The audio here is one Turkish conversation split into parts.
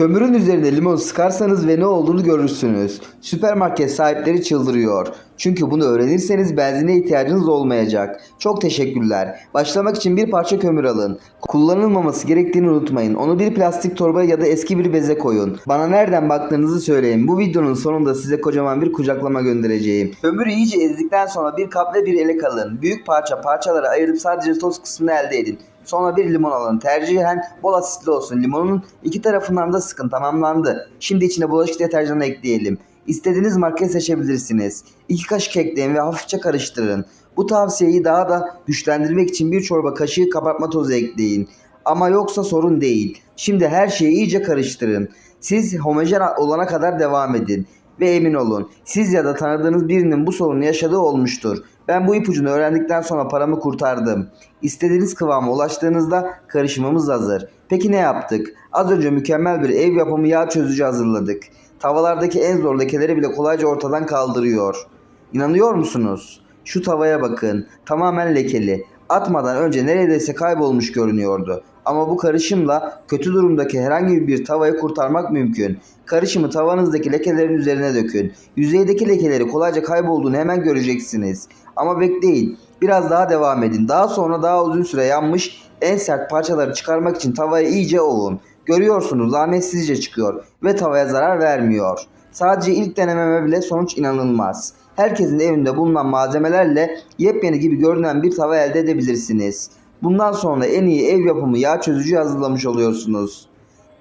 Kömürün üzerine limon sıkarsanız ve ne olduğunu görürsünüz. Süpermarket sahipleri çıldırıyor. Çünkü bunu öğrenirseniz benzine ihtiyacınız olmayacak. Çok teşekkürler. Başlamak için bir parça kömür alın. Kullanılmaması gerektiğini unutmayın. Onu bir plastik torba ya da eski bir beze koyun. Bana nereden baktığınızı söyleyin. Bu videonun sonunda size kocaman bir kucaklama göndereceğim. Kömürü iyice ezdikten sonra bir kap ve bir elek alın. Büyük parça parçalara ayırıp sadece toz kısmını elde edin. Sonra bir limon alın. Tercihen bol asitli olsun. Limonun iki tarafından da sıkın. Tamamlandı. Şimdi içine bulaşık deterjanı ekleyelim. İstediğiniz markayı seçebilirsiniz. İki kaşık ekleyin ve hafifçe karıştırın. Bu tavsiyeyi daha da güçlendirmek için bir çorba kaşığı kabartma tozu ekleyin. Ama yoksa sorun değil. Şimdi her şeyi iyice karıştırın. Siz homojen olana kadar devam edin. Ve emin olun siz ya da tanıdığınız birinin bu sorunu yaşadığı olmuştur. Ben bu ipucunu öğrendikten sonra paramı kurtardım. İstediğiniz kıvama ulaştığınızda karışımımız hazır. Peki ne yaptık? Az önce mükemmel bir ev yapımı yağ çözücü hazırladık. Tavalardaki en zor lekeleri bile kolayca ortadan kaldırıyor. İnanıyor musunuz? Şu tavaya bakın. Tamamen lekeli. Atmadan önce neredeyse kaybolmuş görünüyordu. Ama bu karışımla kötü durumdaki herhangi bir tavayı kurtarmak mümkün. Karışımı tavanızdaki lekelerin üzerine dökün. Yüzeydeki lekeleri kolayca kaybolduğunu hemen göreceksiniz. Ama bekleyin. Biraz daha devam edin. Daha sonra daha uzun süre yanmış en sert parçaları çıkarmak için tavayı iyice ovun. Görüyorsunuz zahmetsizce çıkıyor ve tavaya zarar vermiyor. Sadece ilk denememe bile sonuç inanılmaz. Herkesin evinde bulunan malzemelerle yepyeni gibi görünen bir tava elde edebilirsiniz. Bundan sonra en iyi ev yapımı yağ çözücü hazırlamış oluyorsunuz.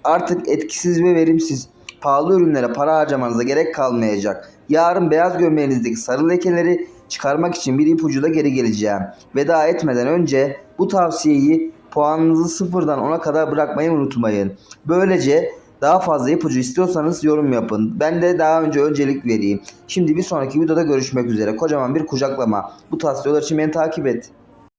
Artık etkisiz ve verimsiz pahalı ürünlere para harcamanıza gerek kalmayacak. Yarın beyaz gömleğinizdeki sarı lekeleri çıkarmak için bir ipucu da geri geleceğim. Veda etmeden önce bu tavsiyeyi puanınızı sıfırdan 10'a kadar bırakmayı unutmayın. Böylece daha fazla ipucu istiyorsanız yorum yapın. Ben de daha önce öncelik vereyim. Şimdi bir sonraki videoda görüşmek üzere. Kocaman bir kucaklama. Bu tavsiyeler için beni takip et.